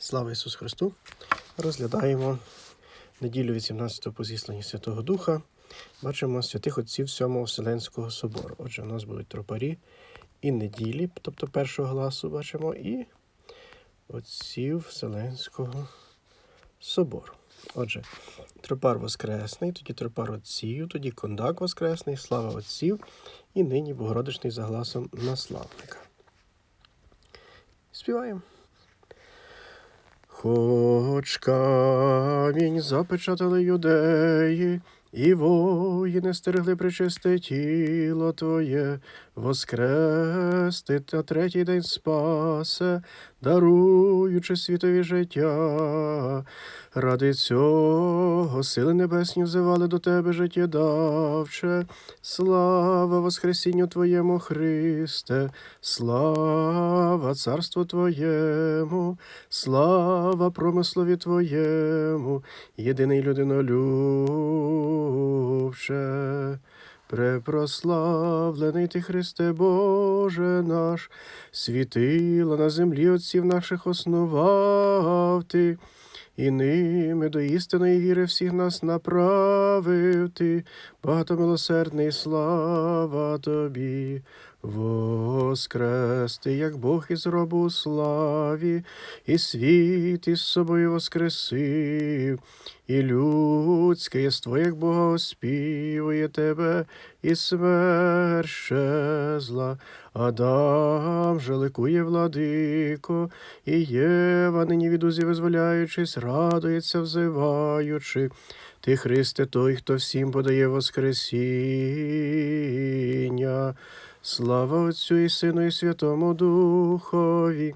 Слава Ісусу Христу! Розглядаємо неділю 18 по зісланні Святого Духа. Бачимо святих отців Сьомого Вселенського собору. Отже, у нас будуть тропарі і неділі, тобто першого гласу бачимо, і отців Вселенського собору. Отже, тропар Воскресний, тоді тропар отців, тоді кондак Воскресний, слава отців, і нині Богородичний за гласом наславника. Співаємо. Хоч камінь запечатали юдеї, і воїни стерегли причисте тіло Твоє, воскрести на третій день спасе, даруючи світові життя. Ради цього сили небесні взивали до Тебе життєдавче. Слава Воскресінню Твоєму, Христе, слава Царству Твоєму, слава промислові Твоєму, єдиний людинолюбче. Препрославлений ти, Христе Боже наш, світила на землі отців наших основав ти, і ними до істинної віри всіх нас направив ти, багатомилосердний слава тобі. Воскрес ти, як Бог із гробу у славі, і світ із собою воскресив, і людське єство, як Бога оспівує тебе, і смерть щезла. Адам же ликує владико, і Єва нині від узі визволяючись, радується, взиваючи. Ти, Христе, той, хто всім подає Воскресіння. Слава Отцю і Сину, і Святому Духові.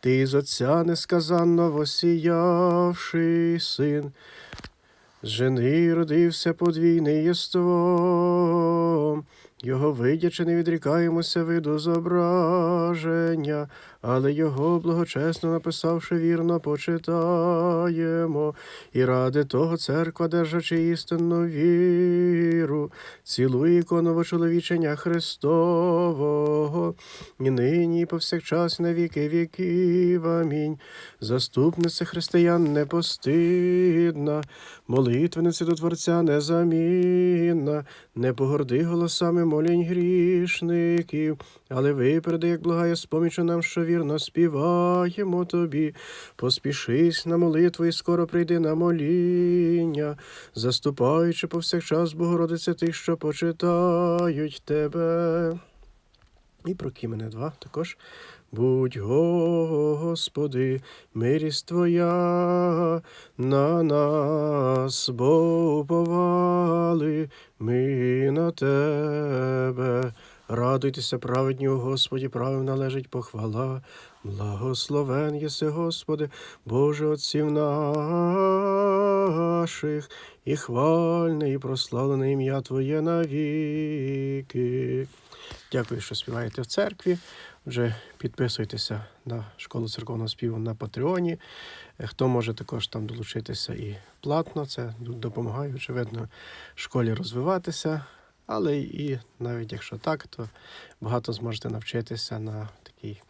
Ти із Отця несказанно восіявший син. З жени родився подвійний єством. Його видячи, не відрікаємося виду зображення, але його благочесно написавши вірно, почитаємо, і ради того церква, держачи істинну віру, цілує ікону вочеловічення Христового, і нині, і повсякчас, на віки віків. Амінь. Заступниця християн непостидна, молитвениця до Творця незамінна, не погорди голосами молінь грішників, але випереди, як благає спомічу нам, що вірно співаємо тобі. Поспішись на молитву і скоро прийди на моління, заступаючи повсякчас, Богородиця тих, що почитають тебе. І про Кімене 2 також. Будь, Господи, милість Твоя на нас, бо уповали ми на Тебе. Радуйтеся, праведні у Господі, правим належить похвала. Благословен єси, Господи, Боже отців наших, і хвальне, і прославлене ім'я Твоє навіки. Дякую, що співаєте в церкві. Вже підписуйтеся на школу церковного співу на Патреоні. Е, Хто може також там долучитися і платно, це допомагає, очевидно, школі розвиватися. Але і навіть якщо так, то багато зможете навчитися на такій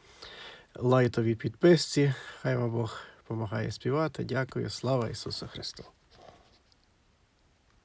лайтовій підписці. Хай вам Бог допомагає співати. Дякую. Слава Ісусу Христу!